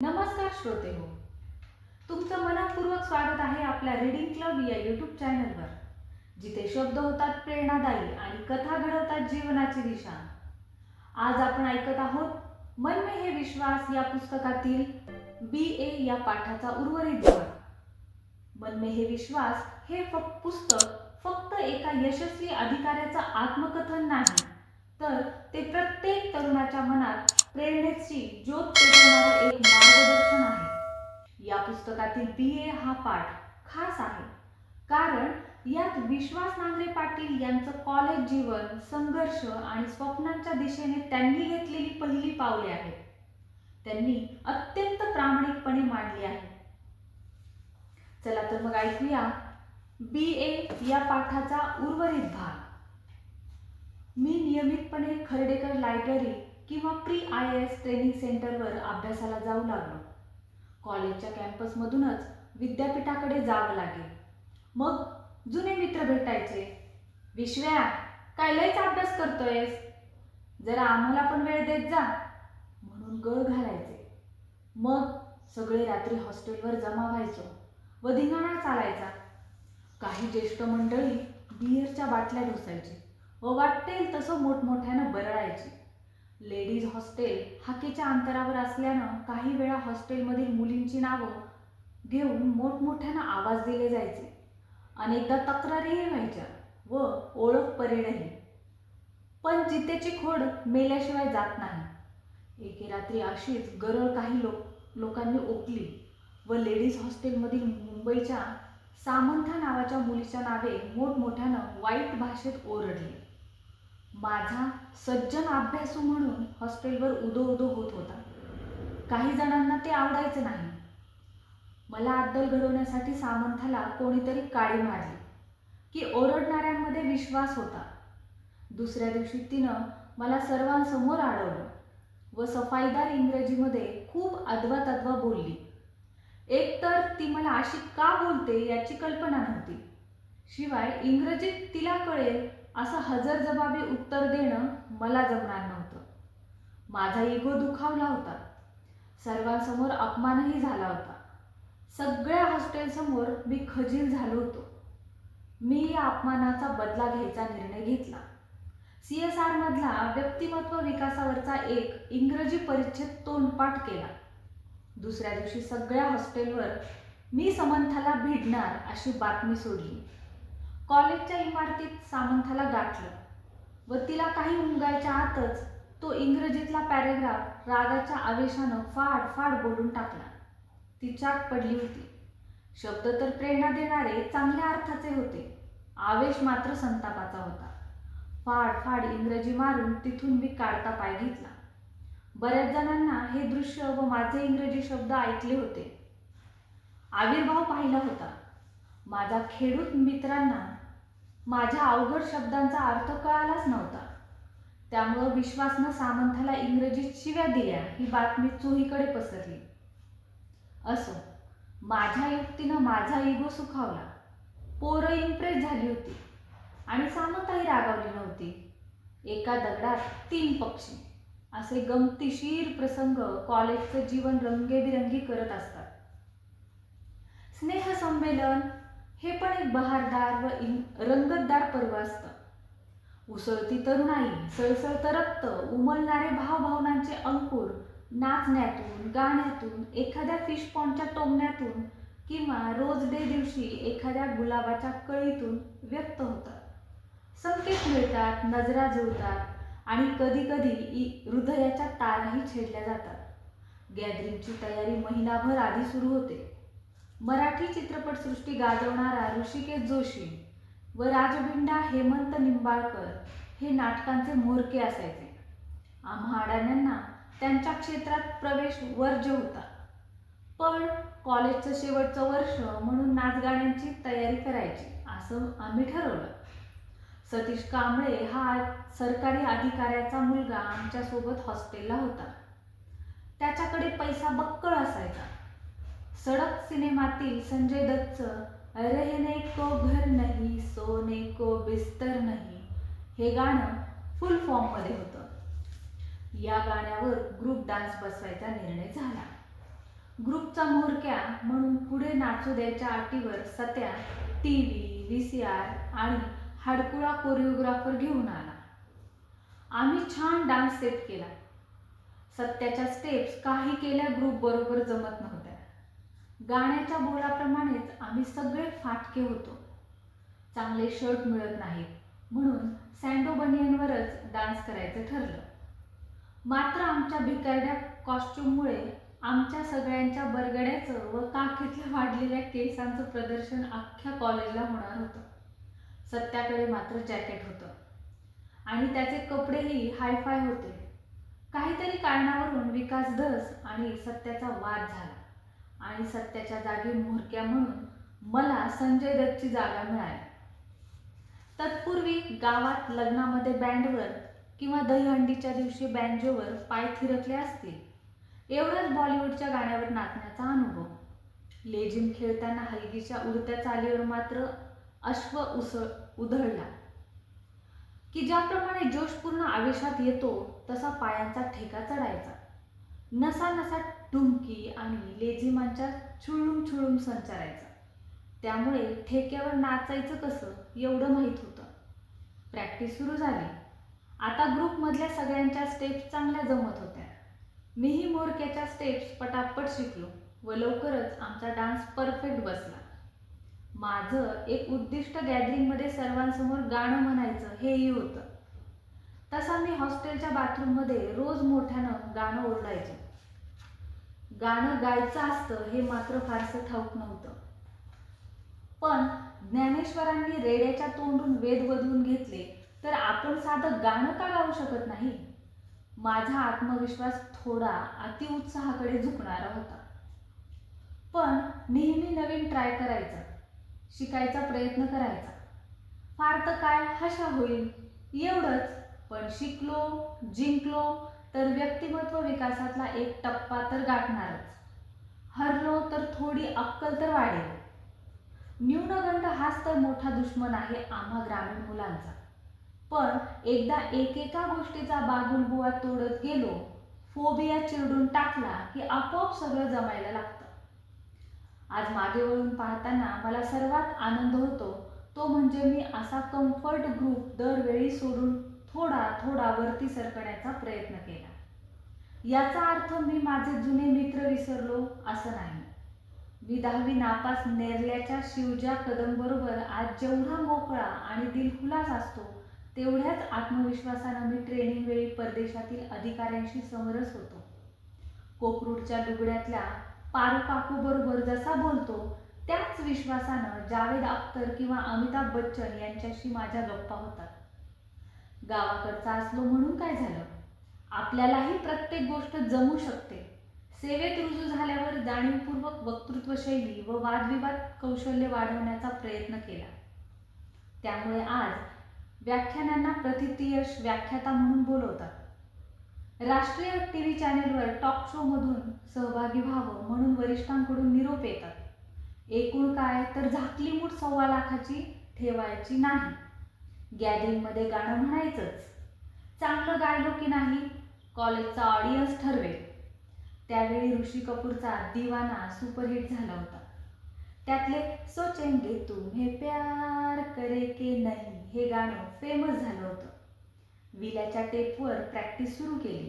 नमस्कार श्रोते हो. तुमचं मनापूर्वक स्वागत आहे आपल्या रीडिंग क्लब या यूट्यूब चॅनलवर जिथे शब्द होतात प्रेरणादायी आणि कथा घडवतात जीवनाची दिशा. आज आपण ऐकत आहोत मन में हे विश्वास या पुस्तकातील बी ए या पाठाचा उर्वरित भाग. मन में हे विश्वास हे फक्त पुस्तक फक्त एका यशस्वी अधिकाऱ्याचं आत्मकथन नाही तर ते प्रत्येक तरुणाच्या मनात प्रेरणेची ज्योत पेटवणारा एक मार्गदर्शन या पुस्तकातील बी ए हा पाठ खास आहे. कारण यात विश्वास नांगरे पाटील यांचं कॉलेज जीवन संघर्ष आणि स्वप्नांच्या दिशेने त्यांनी घेतलेली पहिली पावले आहेत. त्यांनी अत्यंत प्रामाणिकपणे मांडली आहे चला तर मग ऐकूया बी ए या पाठाचा उर्वरित भाग. मी नियमितपणे खर्डेकर लायब्ररी किंवा प्री आय एस ट्रेनिंग सेंटरवर अभ्यासाला जाऊ लागलो. कॉलेजच्या कॅम्पसमधूनच विद्यापीठाकडे जावं लागेल. मग जुने मित्र भेटायचे. विश्व्या काय लयच अभ्यास करतोयस? जरा आम्हाला पण वेळ देत जा म्हणून गळ घालायचे. मग सगळे रात्री हॉस्टेलवर जमा व्हायचो व धिंगाणा चालायचा. काही ज्येष्ठ मंडळी बिअरच्या बाटल्या ढोसायची व वाटेल तसं मोठमोठ्यानं बरळायची लेडीज हॉस्टेल हाकेच्या अंतरावर असल्यानं काही वेळा हॉस्टेलमधील मुलींची नावं घेऊन मोठमोठ्यानं आवाज दिले जायचे. अनेकदा तक्रारीही व्हायच्या व ओळख परेडही. पण जितेची खोड मेल्याशिवाय जात नाही. एके रात्री अशीच गरळ काही लोक लोकांनी ओकली व लेडीज हॉस्टेलमधील मुंबईच्या सामंथा नावाच्या मुलीच्या नावे मोठमोठ्यानं वाईट भाषेत ओरडले. माझा सज्जन अभ्यासू म्हणून हॉस्टेलवर उदो उदो होत होता. काही जणांना ते आवडायचे नाही. मला अद्दल घडवण्यासाठी सामंथाला कोणीतरी काळी मारली की ओरडणाऱ्यांमध्ये विश्वास होता. दुसऱ्या दिवशी तिनं मला सर्वांसमोर अडवलं व सफाईदार इंग्रजीमध्ये खूप अद्वा तद्वा बोलली. एकतर ती मला अशी का बोलते याची कल्पना नव्हती. शिवाय इंग्रजीत तिला कळेल असं हजरजबाबी उत्तर देणं मला जमणार नव्हतं. माझा इगो दुखावला होता. सर्वांसमोर अपमानही झाला होता. सगळ्या हॉस्टेलसमोर मी खजील झालो होतो. मी या अपमानाचा बदला घ्यायचा निर्णय घेतला. सी एस आरमधला व्यक्तिमत्व विकासावरचा एक इंग्रजी परिच्छेद तोंडपाठ केला. दुसऱ्या दिवशी सगळ्या हॉस्टेलवर मी समंथाला भिडणार अशी बातमी सोडली. कॉलेजच्या इमारतीत सामंथाला गाठलं. व तिला काही उमगायच्या आतच तो इंग्रजीतला पॅरेग्राफ रागाच्या आवेशानं फाड फाड बोलून टाकला. ती चाक पडली होती. शब्द तर प्रेरणा देणारे चांगल्या अर्थाचे होते. आवेश मात्र संतापाचा होता. फाड फाड इंग्रजी मारून तिथून मी काढता पाय घेतला. बऱ्याच जणांना हे दृश्य व माझे इंग्रजी शब्द ऐकले होते. आविर्भाव पाहिला होता. माझ्या खेडूत मित्रांना माझ्या अवघड शब्दांचा अर्थ कळालाच नव्हता. त्यामुळं विश्वासनं सामंथाला इंग्रजीत शिव्या दिल्या ही बातमी चोहीकडे पसरली. असो माझ्या युक्तीनं माझा इगो सुखावला. पोरं इम्प्रेस झाली होती आणि सामंतही रागावली नव्हती. एका दगडात तीन पक्षी असे गमतीशीर प्रसंग कॉलेजचं जीवन रंगेबिरंगी करत असतात. स्नेहसंमेलन हे पण एक बहारदार व इन- रंगतदार पर्व असतं. उसळती तरुणाई सळसळतं रक्त उमलणारे भावभावनांचे अंकुर नाचण्यातून गाण्यातून एखाद्या फिश पॉन्डच्या टोमण्यातून किंवा रोज डे दिवशी एखाद्या गुलाबाच्या कळीतून व्यक्त होतात. संकेत मिळतात नजरा जुळतात आणि कधी कधी हृदयाच्या ताराही छेडल्या जातात. गॅदरिंगची तयारी महिनाभर आधी सुरू होते. मराठी चित्रपटसृष्टी गाजवणारा ऋषिकेश जोशी व राजभिंडा हेमंत निंबाळकर हे नाटकांचे म्होरके असायचे. आम्हा अडाण्यांना त्यांच्या क्षेत्रात प्रवेश वर्ज्य होता. पण कॉलेजचं शेवटचं वर्ष म्हणून नाचगाण्यांची तयारी करायची असं आम्ही ठरवलं. सतीश कांबळे हा सरकारी अधिकाऱ्याचा मुलगा आमच्यासोबत हॉस्टेलला होता. त्याच्याकडे पैसा बक्कळ असायचा. सडक सिनेमातील संजय दत्तचं रहने को घर नहीं सोने को बिस्तर नाही हे गाणं फुल फॉर्ममध्ये होतं. या गाण्यावर ग्रुप डान्स बसवायचा निर्णय झाला. ग्रुपचा म्होरक्या म्हणून पुढे नाचू द्यायच्या अटीवर Satya T V V C R आणि हाडकुळा कोरिओग्राफर घेऊन आला. आम्ही छान डान्स सेट केला. सत्याच्या स्टेप्स काही केल्या ग्रुप बरोबर जमत नव्हत्या. गाण्याच्या बोलाप्रमाणेच आम्ही सगळे फाटके होतो. चांगले शर्ट मिळत नाहीत म्हणून सँडो बनियनवरच डान्स करायचं ठरलं. मात्र आमच्या भिकारड्या कॉस्ट्युममुळे आमच्या सगळ्यांच्या बरगड्याचं व काखेतल्या वाढलेल्या केसांचं प्रदर्शन अख्ख्या कॉलेजला होणार होतं. सत्याकडे मात्र जॅकेट होतं. आणि त्याचे कपडेही हायफाय होते. काहीतरी कारणावरून विकास धस आणि सत्याचा वाद झाला. आणि सत्याच्या जागी म्होरक्या म्हणून मला संजय दत्तची जागा मिळाली. तत्पूर्वी गावात लग्नामध्ये बँडवर किंवा दहीहंडीच्या दिवशी बँजोवर पाय थिरकले असतील. एवढंच बॉलिवूडच्या गाण्यावर नाचण्याचा अनुभव. लेझिम खेळताना हलगीच्या उडत्या चालीवर मात्र अश्व उसळ उधळला. की ज्याप्रमाणे जोशपूर्ण आवेशात येतो तसा पायांचा ठेका चढायचा. नसा नसा ढुमकी आणि लेझिमांच्या छुळूम छुळूम संचारायचा. त्यामुळे ठेक्यावर नाचायचं कसं एवढं माहीत होतं. प्रॅक्टिस सुरू झाली. आता ग्रुपमधल्या सगळ्यांच्या स्टेप्स चांगल्या जमत होत्या. मीही मोरक्याच्या स्टेप्स पटापट शिकलो व लवकरच आमचा डान्स परफेक्ट बसला. माझं एक उद्दिष्ट गॅदरिंगमध्ये सर्वांसमोर गाणं म्हणायचं हेही होतं. तसा मी हॉस्टेलच्या बाथरूममध्ये रोज मोठ्यानं गाणं ओरडायचे. गाणं गायचं असतं हे मात्र फारसं ठाऊक नव्हतं. पण ज्ञानेश्वरांनी रेड्याच्या तोंडून वेद वधवून घेतले तर आपण साधं गाणं का गाऊ शकत नाही? माझा आत्मविश्वास थोडा अतिउत्साहाकडे झुकणारा होता. पण नेहमी नवीन ट्राय करायचा शिकायचा प्रयत्न करायचा. फार तर काय हशा होईल एवढंच. पण शिकलो जिंकलो तर व्यक्तिमत्व विकासातला एक टप्पा तर गाठणारच. हरलो तर थोडी अक्कल तर वाढेल. न्यूनगंड हाच तर मोठा दुश्मन आहे आम्हा ग्रामीण मुलांचा. पण एकदा एकेका गोष्टीचा बागुलबुवा तोडत गेलो फोबिया चिरडून टाकला की आपोआप सगळं जमायला लागतं. आज मागे वळून पाहताना मला सर्वात आनंद होतो तो म्हणजे मी असा कम्फर्ट ग्रुप दरवेळी सोडून थोडा थोडा वरती सरकण्याचा प्रयत्न केला. याचा अर्थ मी माझे जुने मित्र विसरलो असं नाही. मी दहावी नापास नेरल्याच्या शिवजा कदमबरोबर आज जेवढा मोकळा आणि दिलखुलास असतो तेवढ्याच आत्मविश्वासानं मी ट्रेनिंग वेळी परदेशातील अधिकाऱ्यांशी समरस होतो. कोकरूडच्या लुगड्यातल्या पारू बरोबर जसा बोलतो त्याच विश्वासानं जावेद अख्तर किंवा अमिताभ बच्चन यांच्याशी माझ्या गप्पा होतात. गावाकडचा असलो म्हणून काय झालं? आपल्यालाही प्रत्येक गोष्ट जमू शकते. सेवेत रुजू झाल्यावर जाणीवपूर्वक वक्तृत्व शैली व वादविवाद कौशल्य वाढवण्याचा प्रयत्न केला. त्यामुळे आज व्याख्यानांना प्रतितीयश व्याख्याता म्हणून बोलवतात. राष्ट्रीय टी व्ही चॅनेलवर टॉक शोमधून सहभागी व्हावं म्हणून वरिष्ठांकडून निरोप येतात. एकूण काय तर झाकली मूठ सव्वा लाखाची ठेवायची नाही. गॅदरिंगमध्ये गाणं म्हणायचंच. चांगलं गायलो की नाही कॉलेजचा ऑडियन्स ठरवेल. त्यावेळी ऋषी कपूरचा दिवाना सुपरहिट झाला होता. त्यातले सोचेंगे तुम्हे प्यार करे के नाही? हे गाणं फेमस झालं होतं. विल्याच्या टेपवर प्रॅक्टिस सुरू केली.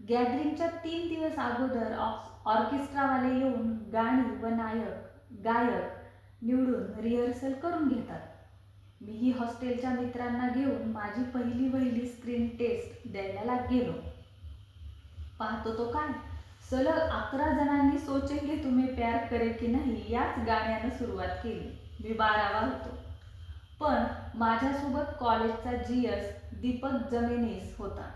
गॅदरिंगच्या तीन दिवस अगोदर ऑर्केस्ट्रावाले येऊन गाणी व नायक गायक निवडून रिहर्सल करून घेतात. मीही हॉस्टेलच्या मित्रांना घेऊन माझी पहिली वहिली स्क्रीन टेस्ट द्यायला गेलो. पाहतो तो काय? सलग अकरा जणांनी सोचेंगे तुम्ही प्यार करे की नाही याच गाण्यानं सुरुवात केली. मी बारावा होतो. पण माझ्यासोबत कॉलेजचा जीएस दीपक जमेनीस होता.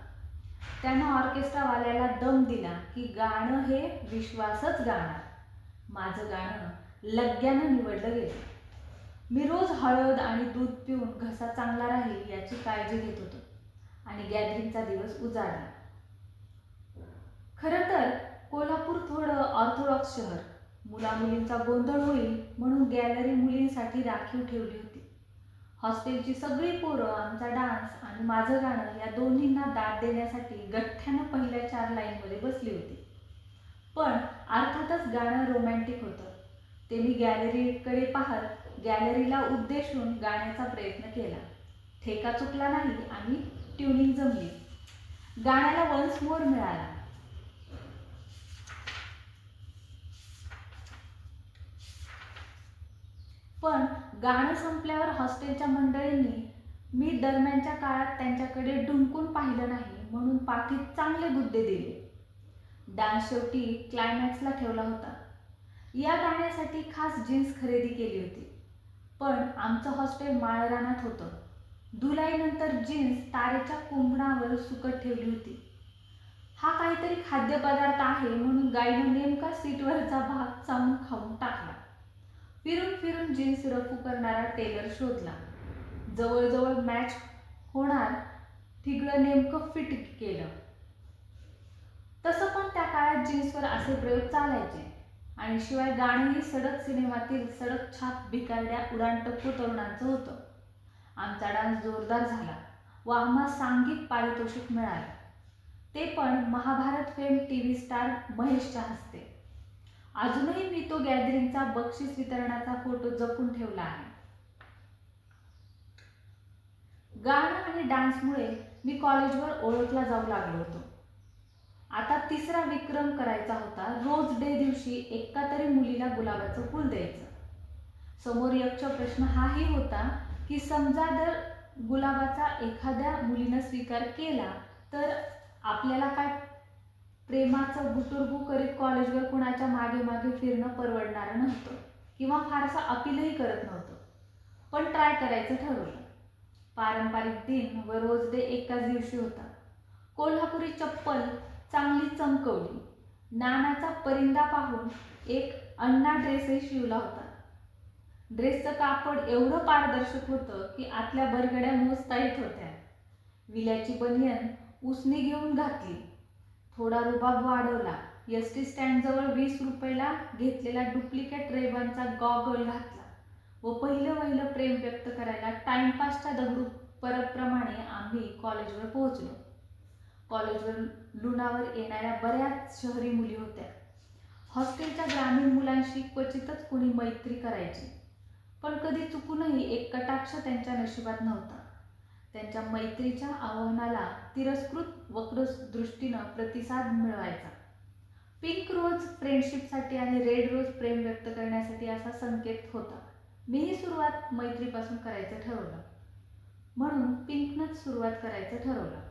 त्यानं ऑर्केस्ट्रावाल्याला दम दिला की गाणं हे विश्वासच गाणार. माझं गाणं लग्यानं निवडलं गेलं. मी रोज हळद आणि दूध पिऊन घसा चांगला राहील याची काळजी घेत होतो. आणि गॅदरिंगचा दिवस उजाडला. खरं तर कोल्हापूर थोडं ऑर्थोडॉक्स शहर. मुलामुलींचा गोंधळ होईल म्हणून गॅलरी मुलींसाठी राखीव ठेवली होती. हॉस्टेलची सगळी पोरं आमचा डान्स आणि माझं गाणं या दोन्हींना दाद देण्यासाठी गठ्ठ्यानं पहिल्या चार लाईनमध्ये बसली होती. पण अर्थातच गाणं रोमॅन्टिक होतं. ते मी गॅलरीकडे पाहत गॅलरीला उद्देशून गाण्याचा प्रयत्न केला. ठेका चुकला नाही आणि ट्युनिंग जमली. गाण्याला वन्स मोर मिळाला. पण गाणं संपल्यावर हॉस्टेलच्या मंडळींनी मी दरम्यानच्या काळात त्यांच्याकडे ढुंकून पाहिलं नाही म्हणून पाठीत चांगले गुद्दे दिले. डान्स शेवटी क्लायमॅक्सला ठेवला होता. या गाण्यासाठी खास जीन्स खरेदी केली होती. पण आमचं हॉस्टेल माळरानात होतं. धुलाईनंतर जीन्स तारेच्या कुंभणावर सुकत ठेवली होती. हा काहीतरी खाद्यपदार्थ आहे म्हणून गाईनं नेमका सीटवरचा भाग चावून खाऊन टाकला. फिरून फिरून जीन्स रफू करणारा टेलर शोधला. जवळजवळ मॅच होणार ठिगळं नेमकं फिट केलं. तसं पण त्या काळात जीन्सवर असे प्रयोग चालायचे. आणि शिवाय गाणंही सडक सिनेमातील सडक छाप भिकारड्या उडाणटप्पू तरुणांचं होतं. आमचा डान्स जोरदार झाला व आम्हा सांघिक पारितोषिक मिळालं. ते पण Mahabharat fame T V star महेशच्या हस्ते. अजूनही मी तो गॅदरिंगचा बक्षीस वितरणाचा फोटो जपून ठेवला आहे. गाणं आणि डान्समुळे मी कॉलेजवर ओळखला जाऊ लागलो होतो. आता तिसरा विक्रम करायचा होता. रोज डे दिवशी एका तरी मुलीला गुलाबाचं फूल द्यायचं. समोर यक्ष प्रश्न हाही होता की समजा जर गुलाबाचा एखाद्या मुलीनं स्वीकार केला तर आपल्याला काय प्रेमाचं गुटुरगू करीत कॉलेजवर कुणाच्या मागे मागे फिरणं परवडणारं नव्हतं किंवा फारसा अपीलही करत नव्हतं. पण ट्राय करायचं ठरवलं. पारंपरिक दिन व रोज डे एकाच दिवशी होता. कोल्हापुरी चप्पल चांगली चमकवली. नानाचा परिंदा पाहून एक अण्णा ड्रेसही शिवला होता. ड्रेसचं कापड एवढं पारदर्शक होतं की आतल्या बरगड्या मोजता येत होत्या. विल्याची बनियन उसने घेऊन घातली. थोडा रुबाब वाढवला. एस टी स्टँडजवळ वीस रुपयाला घेतलेला डुप्लिकेट रेबांचा गॉगल घातला व पहिलं पहिलं प्रेम व्यक्त करायला टाइमपासच्या दगडू परतप्रमाणे आम्ही कॉलेजवर पोहोचलो. कॉलेजवर लुणावर येणाऱ्या बऱ्याच शहरी मुली होत्या. हॉस्टेलच्या ग्रामीण मुलांशी क्वचितच कुणी मैत्री करायची. पण कधी चुकूनही एक कटाक्ष त्यांच्या नशिबात नव्हता. त्यांच्या मैत्रीच्या आव्हानाला तिरस्कृत वक्र दृष्टीनं प्रतिसाद मिळवायचा. पिंक रोज फ्रेंडशिपसाठी आणि रेड रोज प्रेम व्यक्त करण्यासाठी असा संकेत होता. मीही सुरुवात मैत्रीपासून करायचं ठरवलं. म्हणून पिंकनंच सुरुवात करायचं ठरवलं.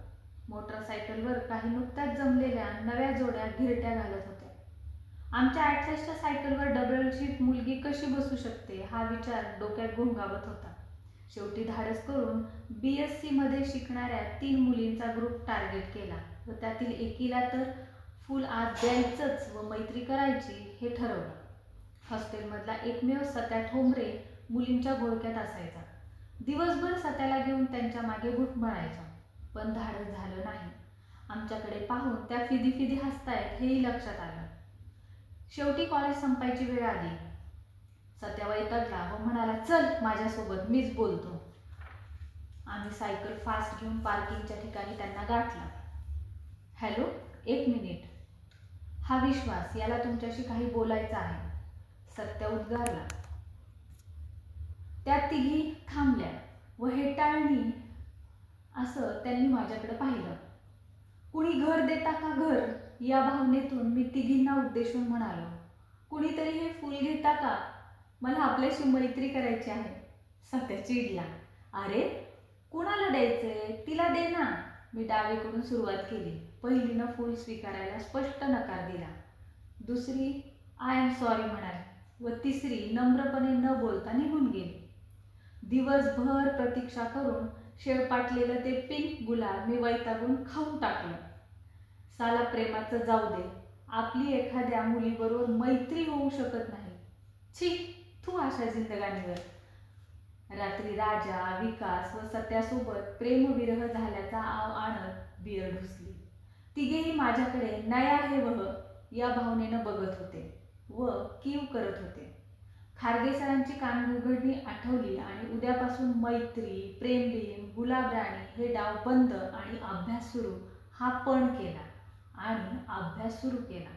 मोटरसायकलवर काही नुकत्याच जमलेल्या नव्या जोड्या घिरट्या घालत होत्या. आमच्या ॲटलेसच्या सायकलवर डबल मुलगी कशी बसू शकते हा विचार डोक्यात घोंगावत होता. शेवटी धाडस करून बी एस सीमध्ये शिकणाऱ्या तीन मुलींचा ग्रुप टार्गेट केला व त्यातील एकीला तर फुल आत द्यायचंच व मैत्री करायची हे ठरवलं. हॉस्टेलमधला एकमेव सत्या ठोंबरे मुलींच्या घोळक्यात असायचा. दिवसभर सत्याला घेऊन त्यांच्या मागे घुटमळायचा. पण धाडस झालं नाही. आमच्याकडे पाहून त्या फिदी फिदी हसतायत हेही लक्षात आलं. शेवटी कॉलेज संपायची वेळ आली. सत्या वैतागला व म्हणाला चल माझ्यासोबत मीच बोलतो. आम्ही सायकल फास्ट घेऊन पार्किंगच्या ठिकाणी त्यांना गाठला. हॅलो एक मिनिट. हा विश्वास याला तुमच्याशी काही बोलायचं आहे. सत्य उद्गारला. त्या तिघी थांबल्या व हेटाळणी असं त्यांनी माझ्याकडे पाहिलं. कुणी घर देता का घर? या भावनेतून मी तिघींना उद्देशून म्हणालो. कुणीतरी हे फूल घेता का? मला आपल्याशी मैत्री करायची आहे. सत्या चिडला. अरे कुणाला द्यायचंय? तिला दे ना. मी डावीकडून सुरुवात केली. पहिलीनं फूल स्वीकारायला स्पष्ट नकार दिला. दुसरी आय एम सॉरी म्हणाली. व तिसरी नम्रपणे न बोलता निघून गेली. दिवसभर प्रतीक्षा करून शेळपाटलेलं ते पिंक गुलाब मी वैतागून खाऊन टाकलं. साला प्रेमाचं जाऊ दे. आपली एखाद्या मुलीबरोबर मैत्री होऊ शकत नाही. छी तू अशा जिंदगानीवर रात्री राजा विकास व सत्यासोबत प्रेमविरह झाल्याचा आव आणत बिअर ढुसली तिघेही माझ्याकडे नया हे वह या भावनेनं बघत होते व कीव करत होते. खारगे सरांची कानउघडणी आठवली आणि उद्यापासून मैत्री प्रेमभीम गुलाबराणी हे डाव बंद आणि अभ्यास सुरू. हा पण केला आणि अभ्यास सुरू केला.